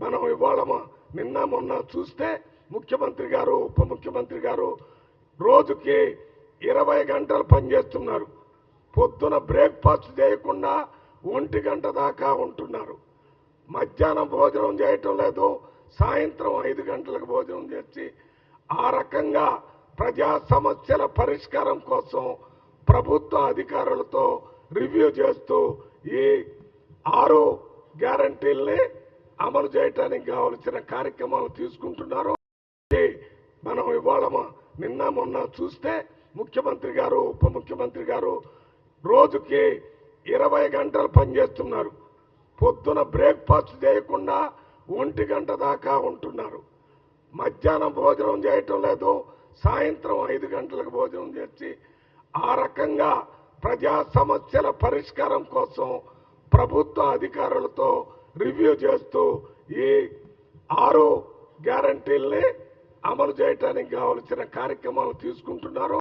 మనం ఇవాళ నిన్న మొన్న చూస్తే ముఖ్యమంత్రి గారు ఉప ముఖ్యమంత్రి గారు రోజుకి ఇరవై గంటలు పనిచేస్తున్నారు. పొద్దున బ్రేక్ఫాస్ట్ చేయకుండా ఒంటి గంట దాకా ఉంటున్నారు. మధ్యాహ్నం భోజనం చేయటం లేదు. సాయంత్రం ఐదు గంటలకు భోజనం చేసి ఆ రకంగా ప్రజా సమస్యల పరిష్కారం కోసం ప్రభుత్వ అధికారులతో రివ్యూ చేస్తూ ఈ ఆరు గ్యారంటీల్ని అమలు చేయటానికి కావలసిన కార్యక్రమాలు తీసుకుంటున్నారు. మనం ఇవాళ నిన్న మొన్న చూస్తే ముఖ్యమంత్రి గారు ఉప ముఖ్యమంత్రి గారు రోజుకి ఇరవై గంటలు పనిచేస్తున్నారు. పొద్దున బ్రేక్ఫాస్ట్ చేయకుండా ఒంటి గంట దాకా ఉంటున్నారు. మధ్యాహ్నం భోజనం చేయటం లేదు. సాయంత్రం ఐదు గంటలకు భోజనం చేసి ఆ రకంగా ప్రజా సమస్యల పరిష్కారం కోసం ప్రభుత్వ అధికారులతో రివ్యూ చేస్తూ ఈ ఆరు గ్యారంటీల్ని అమలు చేయడానికి కావలసిన కార్యక్రమాలు తీసుకుంటున్నారు.